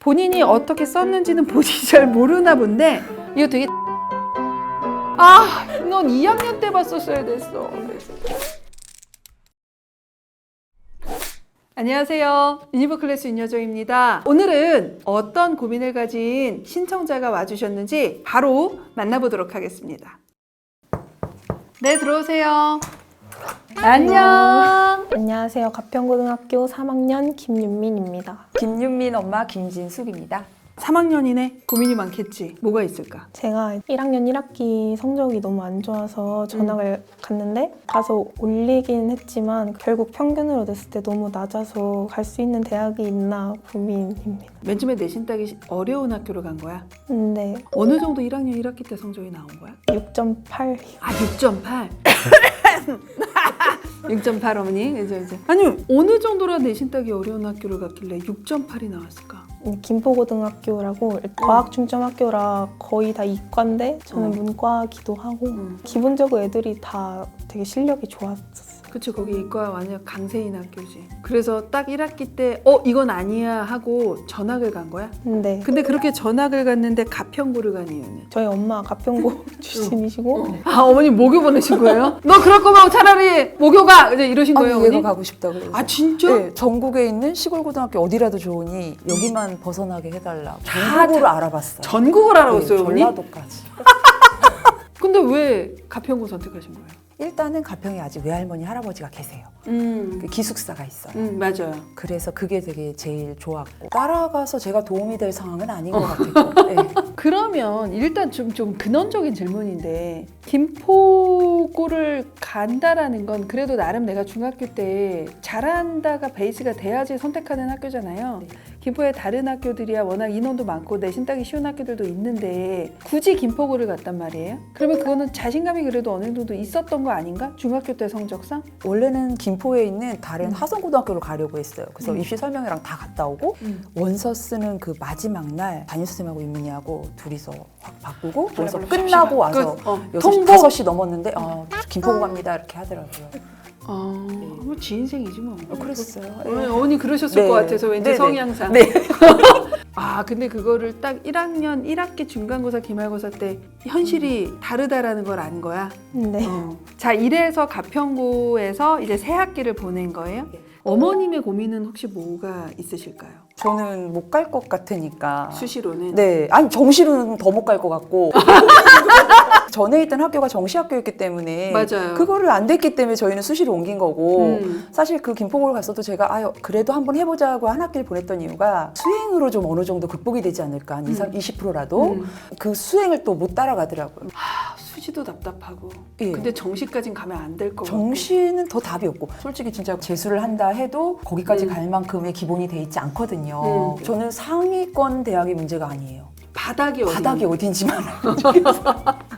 본인이 어떻게 썼는지는 본인이 잘 모르나 본데 이거 되게 아, 넌 2학년 때 봤었어야 됐어. 안녕하세요. 유니버 클래스 윤여정입니다. 오늘은 어떤 고민을 가진 신청자가 와주셨는지 바로 만나보도록 하겠습니다. 네, 들어오세요. 안녕. 안녕하세요. 가평고등학교 3학년 김윤민입니다. 김윤민 엄마 김진숙입니다. 3학년이네. 고민이 많겠지. 뭐가 있을까? 제가 1학년 1학기 성적이 너무 안 좋아서 전학을 갔는데 가서 올리긴 했지만 결국 평균으로 냈을 때 너무 낮아서 갈 수 있는 대학이 있나 고민입니다. 맨 처음에 내신 따기 어려운 학교로 간 거야. 근데 어느 정도 1학년 1학기 때 성적이 나온 거야? 6.8 아, 6.8. 6.8 어머니. 그죠, 그죠. 아니, 어느 정도로 내신 따기 어려운 학교를 갔길래 6.8이 나왔을까? 김포고등학교라고 과학 중점 학교라 거의 다 이과인데 저는 어. 문과기도 하고 음. 기본적으로 애들이 다 되게 실력이 좋았었어요. 그치, 거기 이과 완전 강세인 학교지. 그래서 딱 1학기 때, 어, 이건 아니야 하고 전학을 간 거야? 근데 근데 그렇게 전학을 갔는데 가평구를 간 이유는? 저희 엄마 가평고 출신이시고 아, 어머니 모교 보내신 거예요? 너 그럴 거면 차라리 모교 가! 이제 이러신 거예요, 아니 어머니? 얘가 가고 싶다 그래서. 아, 진짜? 네, 전국에 있는 시골 고등학교 어디라도 좋으니 여기만 벗어나게 해달라. 다 전국으로 알아봤어요. 전국을 알아봤어요, 네, 어머니? 전라도까지. 근데 왜 가평구 선택하신 거예요? 일단은 가평에 아직 외할머니 할아버지가 계세요. 음, 그 기숙사가 있어요. 음 맞아요. 그래서 그게 되게 제일 좋았고 따라가서 제가 도움이 될 상황은 아닌 것 같아요. 네. 그러면 일단 좀, 좀 근원적인 질문인데 김포고를 간다라는 건 그래도 나름 내가 중학교 때 잘한다가 베이스가 돼야지 선택하는 학교잖아요. 김포의 다른 학교들이야 워낙 인원도 많고 내신 따기 쉬운 학교들도 있는데 굳이 김포고를 갔단 말이에요? 그러면 그거는 자신감이 그래도 어느 정도 있었던 거 아닌가? 중학교 때 성적상? 원래는 김포에 있는 다른 음. 하성고등학교를 가려고 했어요. 그래서 음. 입시 설명회랑 다 갔다 오고 원서 쓰는 그 마지막 날 담임 선생님하고 임민이하고 둘이서 확 바꾸고 그래서 끝나고 와서 끝. 어, 통보! 다섯 시 넘었는데 어, 김포 갑니다 이렇게 하더라고요. 어, 뭐 지 인생이지 뭐. 어, 그랬어요. 어, 어머니 그러셨을 네. 것 같아서 왠지 네, 네. 성향상. 네. 아 근데 그거를 딱 1학년 1학기 중간고사 기말고사 때 현실이 다르다라는 걸 안 거야. 네. 어. 자 이래서 가평고에서 이제 새 학기를 보낸 거예요. 네. 어머님의 고민은 혹시 뭐가 있으실까요? 저는 못 갈 것 같으니까. 수시로는. 네, 아니 정시로는 더 못 갈 것 같고. 전에 있던 학교가 정시학교였기 때문에 맞아요. 그거를 안 됐기 때문에 저희는 수시로 옮긴 거고 음. 사실 그 김포고를 갔어도 제가 아유 그래도 한번 해보자고 한 학기를 보냈던 이유가 수행으로 좀 어느 정도 극복이 되지 않을까 한 20, 음. 20%라도 음. 그 수행을 또 못 따라가더라고요. 아, 수시도 답답하고. 예. 근데 정시까진 가면 안 될 거 같고. 정시는 더 답이 없고 솔직히 진짜 재수를 한다 해도 거기까지 음. 갈 만큼의 기본이 돼 있지 않거든요. 음. 저는 상위권 대학이 문제가 아니에요. 바닥이 어디? 바닥이 어딘지만 알아요.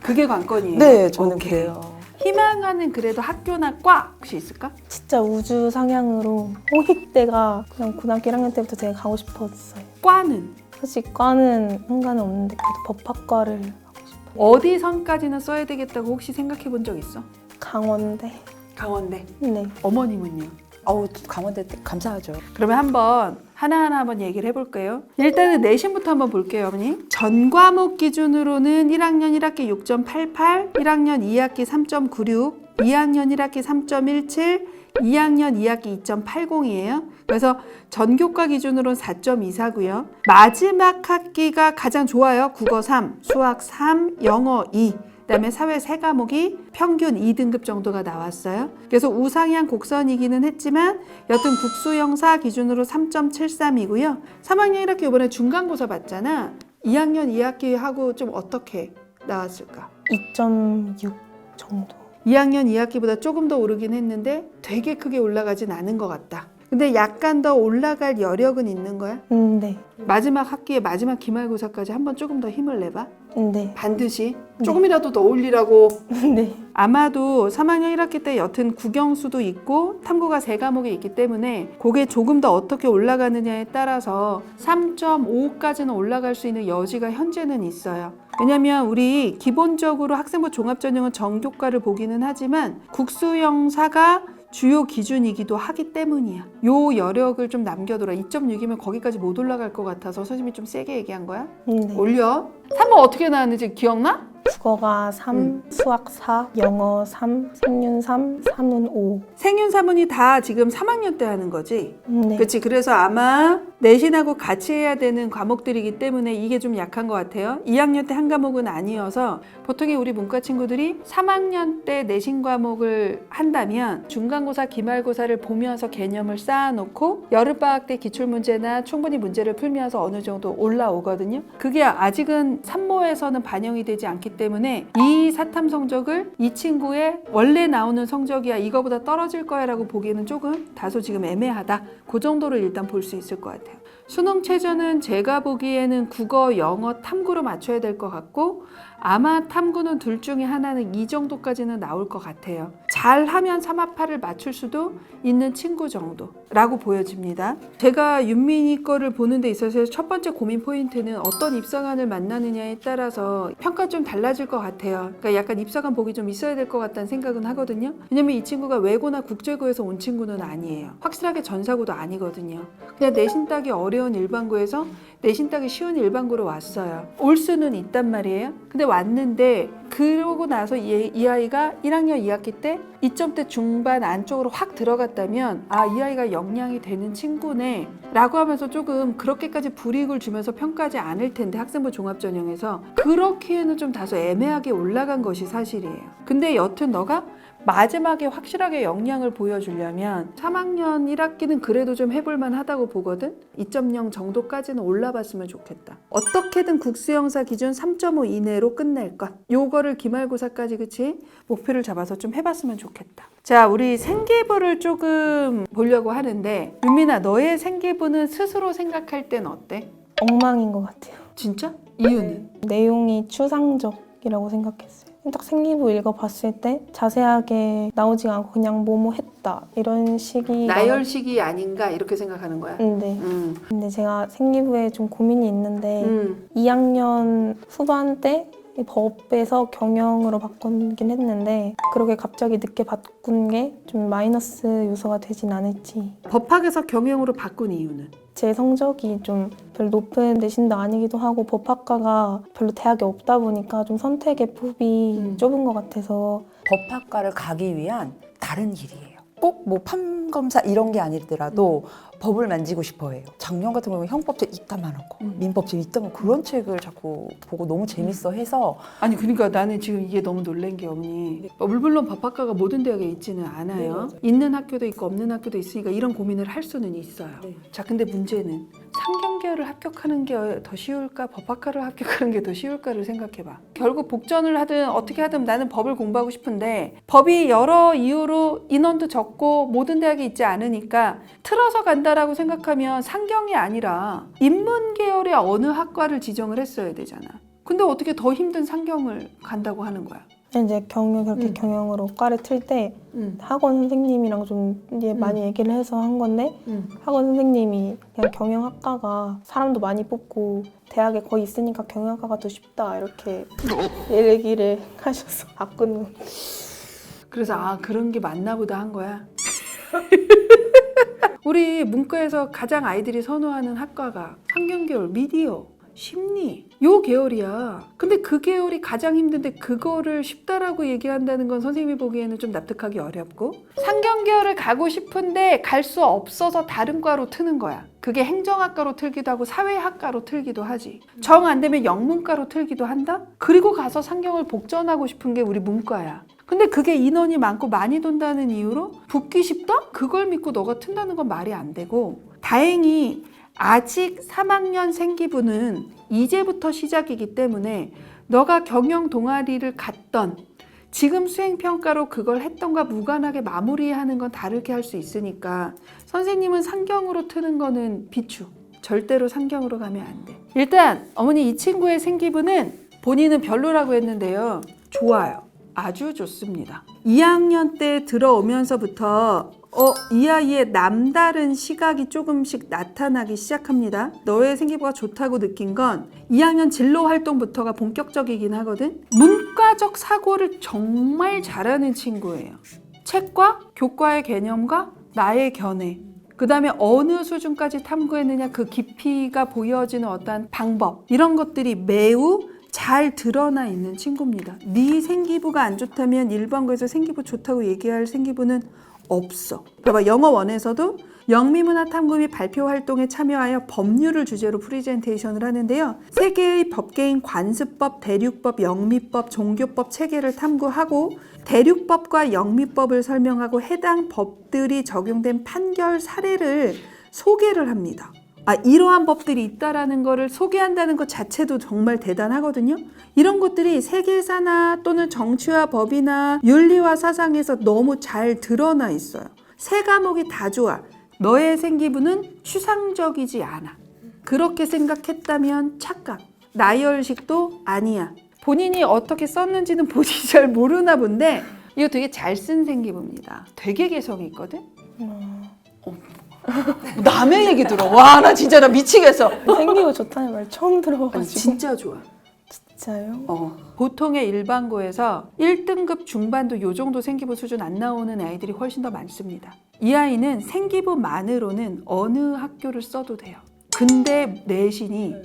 그게 관건이에요. 네, 저는 오케이. 그래요. 희망하는 그래도 학교나 과 혹시 있을까? 진짜 우주 상향으로 홍익대가 그냥 고등학교 1학년 때부터 되게 가고 싶었어요. 과는 사실 과는 상관은 없는데 그래도 법학과를 가고 싶어요. 어디 선까지는 써야 되겠다고 혹시 생각해 본 적 있어? 강원대. 강원대. 네. 어머님은요? 아우 강원대 때 감사하죠. 그러면 한번 하나하나 한번 얘기를 해볼게요. 일단은 내신부터 한번 볼게요, 어머니. 전 과목 기준으로는 1학년 1학기 6.88, 1학년 2학기 3.96, 2학년 1학기 3.17, 2학년 2학기 2.80이에요. 그래서 전교과 기준으로는 4.24고요. 마지막 학기가 가장 좋아요. 국어 3, 수학 3, 영어 2. 그다음에 사회 세 과목이 평균 2등급 정도가 나왔어요. 그래서 우상향 곡선이기는 했지만 여튼 국수형사 기준으로 3.73이고요. 3학년 1학기 이번에 중간고사 봤잖아. 2학년 2학기 하고 좀 어떻게 나왔을까? 2.6 정도. 2학년 2학기보다 조금 더 오르긴 했는데 되게 크게 올라가진 않은 것 같다. 근데 약간 더 올라갈 여력은 있는 거야? 음, 네. 마지막 학기에 마지막 기말고사까지 한번 조금 더 힘을 내봐. 네. 반드시 네. 조금이라도 더 올리라고 네. 아마도 3학년 1학기 때 여튼 국영수도 있고 탐구가 세 과목이 있기 때문에 그게 조금 더 어떻게 올라가느냐에 따라서 3.5까지는 올라갈 수 있는 여지가 현재는 있어요. 왜냐면 우리 기본적으로 학생부 종합전형은 정교과를 보기는 하지만 국수형사가 주요 기준이기도 하기 때문이야. 요 여력을 좀 남겨둬라. 2.6이면 거기까지 못 올라갈 것 같아서 선생님이 좀 세게 얘기한 거야. 네. 올려. 3번 어떻게 나왔는지 기억나? 국어가 3, 수학 4, 영어 3, 생윤 3, 산문 5. 생윤 사문이 다 지금 3학년 때 하는 거지. 네. 그렇지. 그래서 아마 내신하고 같이 해야 되는 과목들이기 때문에 이게 좀 약한 것 같아요. 2학년 때 한 과목은 아니어서 보통의 우리 문과 친구들이 3학년 때 내신 과목을 한다면 중간고사, 기말고사를 보면서 개념을 쌓아놓고 여름방학 때 기출문제나 충분히 문제를 풀면서 어느 정도 올라오거든요. 그게 아직은 산모에서는 반영이 되지 않기 때문에 이 사탐 성적을 이 친구의 원래 나오는 성적이야 이거보다 떨어질 거야 라고 보기에는 조금 다소 지금 애매하다. 그 정도를 일단 볼 수 있을 것 같아요. 수능 최저는 제가 보기에는 국어, 영어, 탐구로 맞춰야 될 것 같고 아마 탐구는 둘 중에 하나는 이 정도까지는 나올 것 같아요. 잘하면 3합파를 맞출 수도 있는 친구 정도라고 보여집니다. 제가 윤민이 거를 보는 데 있어서 첫 번째 고민 포인트는 어떤 입사관을 만나느냐에 따라서 평가 좀 달라질 것 같아요. 그러니까 약간 입사관 복이 좀 있어야 될 것 같다는 생각은 하거든요. 왜냐면 이 친구가 외고나 국제고에서 온 친구는 아니에요. 확실하게 전사고도 아니거든요. 그냥 내신 따기 어려운 일반고에서 내신 따기 쉬운 일반고로 왔어요. 올 수는 있단 말이에요. 근데 왔는데 그러고 나서 이, 이 아이가 1학년 2학기 때 2점대 중반 안쪽으로 확 들어갔다면 아 이 아이가 역량이 되는 친구네 라고 하면서 조금 그렇게까지 불이익을 주면서 평가하지 않을 텐데 학생부 종합전형에서 그렇기에는 좀 다소 애매하게 올라간 것이 사실이에요. 근데 여튼 너가 마지막에 확실하게 역량을 보여주려면 3학년 1학기는 그래도 좀 해볼만 하다고 보거든? 2.0 정도까지는 올라봤으면 좋겠다. 어떻게든 국수형사 기준 3.5 이내로 끝낼 것. 요거 를 기말고사까지 그치? 목표를 잡아서 좀 해봤으면 좋겠다. 자, 우리 생기부를 조금 보려고 하는데 윤민아, 너의 생기부는 스스로 생각할 땐 어때? 엉망인 것 같아요. 진짜? 이유는? 내용이 추상적이라고 생각했어요. 딱 생기부 읽어봤을 때 자세하게 나오지 않고 그냥 뭐뭐 했다 이런 식이 나열식이 아닌가 이렇게 생각하는 거야? 네. 음. 근데 제가 생기부에 좀 고민이 있는데 음. 2학년 후반 때이 법에서 경영으로 바꾸긴 했는데 그렇게 갑자기 늦게 바꾼 게 좀 마이너스 요소가 되진 않을지 법학에서 경영으로 바꾼 이유는? 제 성적이 좀 별로 높은 내신도 아니기도 하고 법학과가 별로 대학에 없다 보니까 좀 선택의 폭이 음. 좁은 것 같아서 법학과를 가기 위한 다른 길이에요. 꼭 뭐 판검사 이런 게 아니더라도 법을 만지고 싶어 해요. 작년 같은 경우는 형법책 이따 많고 음. 민법책 이따 많고 그런 책을 자꾸 보고 너무 재밌어 해서 아니 그러니까 나는 지금 이게 너무 놀란 게 언니 어, 물론 법학과가 모든 대학에 있지는 않아요 네. 있는 학교도 있고 없는 학교도 있으니까 이런 고민을 할 수는 있어요 네. 자 근데 문제는 상경계열을 합격하는 게 더 쉬울까 법학과를 합격하는 게 더 쉬울까를 생각해봐 결국 복전을 하든 어떻게 하든 나는 법을 공부하고 싶은데 법이 여러 이유로 인원도 적고 모든 대학에 있지 않으니까 틀어서 간다 라고 생각하면 상경이 아니라 인문 계열의 어느 학과를 지정을 했어야 되잖아 근데 어떻게 더 힘든 상경을 간다고 하는 거야? 이제 경영 그렇게 음. 경영으로 과를 틀때 응, 학원 선생님이랑 좀 이제 음. 많이 얘기를 해서 한 건데 응. 학원 선생님이 그냥 경영학과가 사람도 많이 뽑고 대학에 거의 있으니까 경영학과가 더 쉽다 이렇게 얘기를 하셔서 바꾸는 거. 그래서 아 그런 게 맞나 보다 한 거야. 우리 문과에서 가장 아이들이 선호하는 학과가 상경계열, 미디어, 심리 요 계열이야. 근데 그 계열이 가장 힘든데 그거를 쉽다라고 얘기한다는 건 선생님이 보기에는 좀 납득하기 어렵고 상경 계열을 가고 싶은데 갈 수 없어서 다른 과로 트는 거야. 그게 행정학과로 틀기도 하고 사회학과로 틀기도 하지. 정 안 되면 영문과로 틀기도 한다? 그리고 가서 상경을 복전하고 싶은 게 우리 문과야. 근데 그게 인원이 많고 많이 돈다는 이유로 붙기 쉽다? 그걸 믿고 너가 튼다는 건 말이 안 되고 다행히 아직 3학년 생기부는 이제부터 시작이기 때문에 너가 경영 동아리를 갔던 지금 수행평가로 그걸 했던가 무관하게 마무리하는 건 다르게 할 수 있으니까 선생님은 상경으로 트는 거는 비추. 절대로 상경으로 가면 안 돼. 일단 어머니 이 친구의 생기부는 본인은 별로라고 했는데요. 좋아요. 아주 좋습니다. 2학년 때 들어오면서부터 어, 이 아이의 남다른 시각이 조금씩 나타나기 시작합니다. 너의 생기부가 좋다고 느낀 건 2학년 진로 활동부터가 본격적이긴 하거든. 문과적 사고를 정말 잘하는 친구예요. 책과 교과의 개념과 나의 견해. 그 다음에 어느 수준까지 탐구했느냐 그 깊이가 보여지는 어떤 방법 이런 것들이 매우 잘 드러나 있는 친구입니다. 네 생기부가 안 좋다면 일반고에서 생기부 좋다고 얘기할 생기부는 없어. 봐봐 영어 원에서도 영미문화 탐구 및 발표 활동에 참여하여 법률을 주제로 프리젠테이션을 하는데요. 세계의 법계인 관습법, 대륙법, 영미법, 종교법 체계를 탐구하고 대륙법과 영미법을 설명하고 해당 법들이 적용된 판결 사례를 소개를 합니다. 아, 이러한 법들이 있다라는 거를 소개한다는 것 자체도 정말 대단하거든요. 이런 것들이 세계사나 또는 정치와 법이나 윤리와 사상에서 너무 잘 드러나 있어요. 세 과목이 다 좋아. 너의 생기부는 추상적이지 않아. 그렇게 생각했다면 착각. 나열식도 아니야. 본인이 어떻게 썼는지는 본인이 잘 모르나 본데 이거 되게 잘 쓴 생기부입니다. 되게 개성이 있거든. 어, 남의 얘기 들어. 와, 나 진짜 나 미치겠어. 생기고 좋다는 말 처음 아니, 들어봐가지고 진짜 좋아. 진짜요? 어. 보통의 일반고에서 1등급 중반도 요 정도 생기부 수준 안 나오는 아이들이 훨씬 더 많습니다. 이 아이는 생기부만으로는 어느 학교를 써도 돼요. 근데 내신이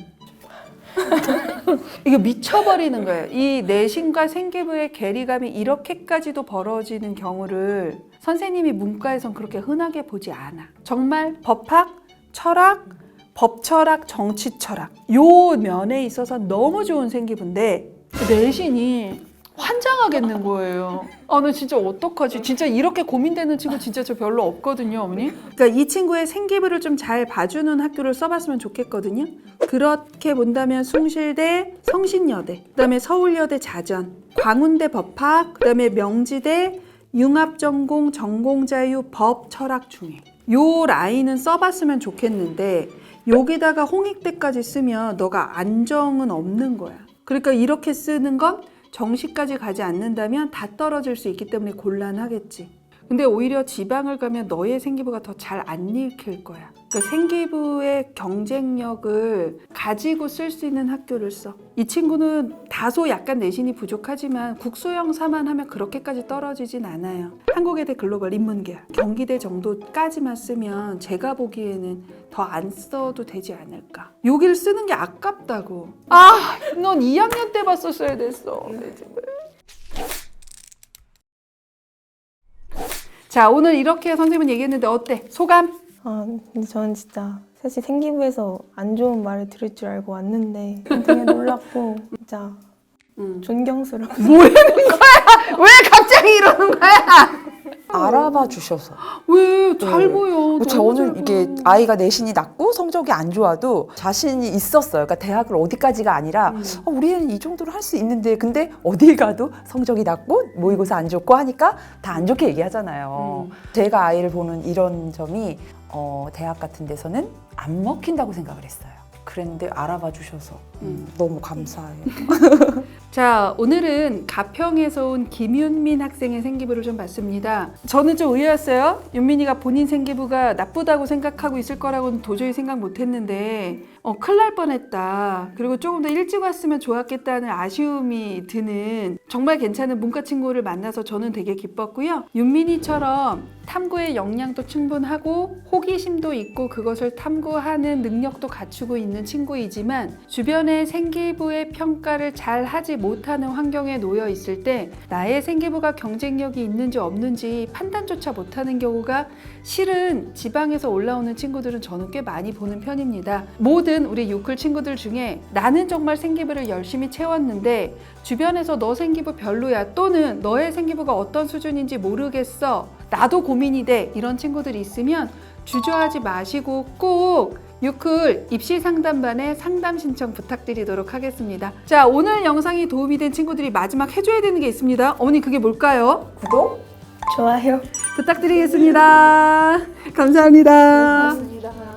이거 미쳐버리는 거예요. 이 내신과 생기부의 괴리감이 이렇게까지도 벌어지는 경우를 선생님이 문과에선 그렇게 흔하게 보지 않아. 정말 법학, 철학, 법철학, 정치철학 요 면에 있어서 너무 좋은 생기부인데 내신이 환장하겠는 거예요. 아, 나 진짜 어떡하지? 진짜 이렇게 고민되는 친구 진짜 저 별로 없거든요, 어머니. 그러니까 이 친구의 생기부를 좀 잘 봐주는 학교를 써봤으면 좋겠거든요. 그렇게 본다면 숭실대, 성신여대, 그다음에 서울여대 자전, 광운대 법학, 그다음에 명지대 융합전공, 전공자유, 법, 철학 중에 요 라인은 써봤으면 좋겠는데 여기다가 홍익대까지 쓰면 너가 안정은 없는 거야. 그러니까 이렇게 쓰는 건 정시까지 가지 않는다면 다 떨어질 수 있기 때문에 곤란하겠지. 근데 오히려 지방을 가면 너의 생기부가 더 잘 안 읽힐 거야. 그러니까 생기부의 경쟁력을 가지고 쓸 수 있는 학교를 써. 이 친구는 다소 약간 내신이 부족하지만 국소영사만 하면 그렇게까지 떨어지진 않아요. 한국외대 글로벌 인문계열 경기대 정도까지만 쓰면 제가 보기에는 더 안 써도 되지 않을까. 여기를 쓰는 게 아깝다고. 아, 넌 2학년 때 봤었어야 됐어. 내 집을. 자, 오늘 이렇게 선생님은 얘기했는데 어때? 소감? 아 근데 저는 진짜 사실 생기부에서 안 좋은 말을 들을 줄 알고 왔는데 되게 놀랍고 진짜 음. 존경스러워 뭐 하는 거야? 왜 갑자기 이러는 거야? 알아봐 주셔서. 왜? 잘 네. 보여. 너무 저는 잘 이게. 아이가 내신이 낮고 성적이 안 좋아도 자신이 있었어요. 그러니까 대학을 어디까지가 아니라 음. 어, 우리 애는 이 정도로 할 수 있는데 근데 어딜 가도 성적이 낮고 모의고사 안 좋고 하니까 다 안 좋게 얘기하잖아요. 음. 제가 아이를 보는 이런 점이 어, 대학 같은 데서는 안 먹힌다고 생각을 했어요. 그랬는데 알아봐 주셔서 음, 너무 감사해요. 자, 오늘은 가평에서 온 김윤민 학생의 생기부를 좀 봤습니다. 저는 좀 의외였어요. 윤민이가 본인 생기부가 나쁘다고 생각하고 있을 거라고는 도저히 생각 못 했는데, 어, 큰일 날 뻔했다. 그리고 조금 더 일찍 왔으면 좋았겠다는 아쉬움이 드는 정말 괜찮은 문과 친구를 만나서 저는 되게 기뻤고요. 윤민이처럼 탐구의 역량도 충분하고 호기심도 있고 그것을 탐구하는 능력도 갖추고 있는 친구이지만 주변의 생기부의 평가를 잘 하지 못하는 환경에 놓여 있을 때 나의 생기부가 경쟁력이 있는지 없는지 판단조차 못하는 경우가 실은 지방에서 올라오는 친구들은 저는 꽤 많이 보는 편입니다. 모든 우리 유클 친구들 중에 나는 정말 생기부를 열심히 채웠는데 주변에서 너 생기부 별로야 또는 너의 생기부가 어떤 수준인지 모르겠어 나도 고민이 돼 이런 친구들이 있으면 주저하지 마시고 꼭 유클 입시 상담반에 상담 신청 부탁드리도록 하겠습니다. 자, 오늘 영상이 도움이 된 친구들이 마지막 해줘야 되는 게 있습니다. 어머니, 그게 뭘까요? 구독? 좋아요 부탁드리겠습니다. 감사합니다. 고맙습니다.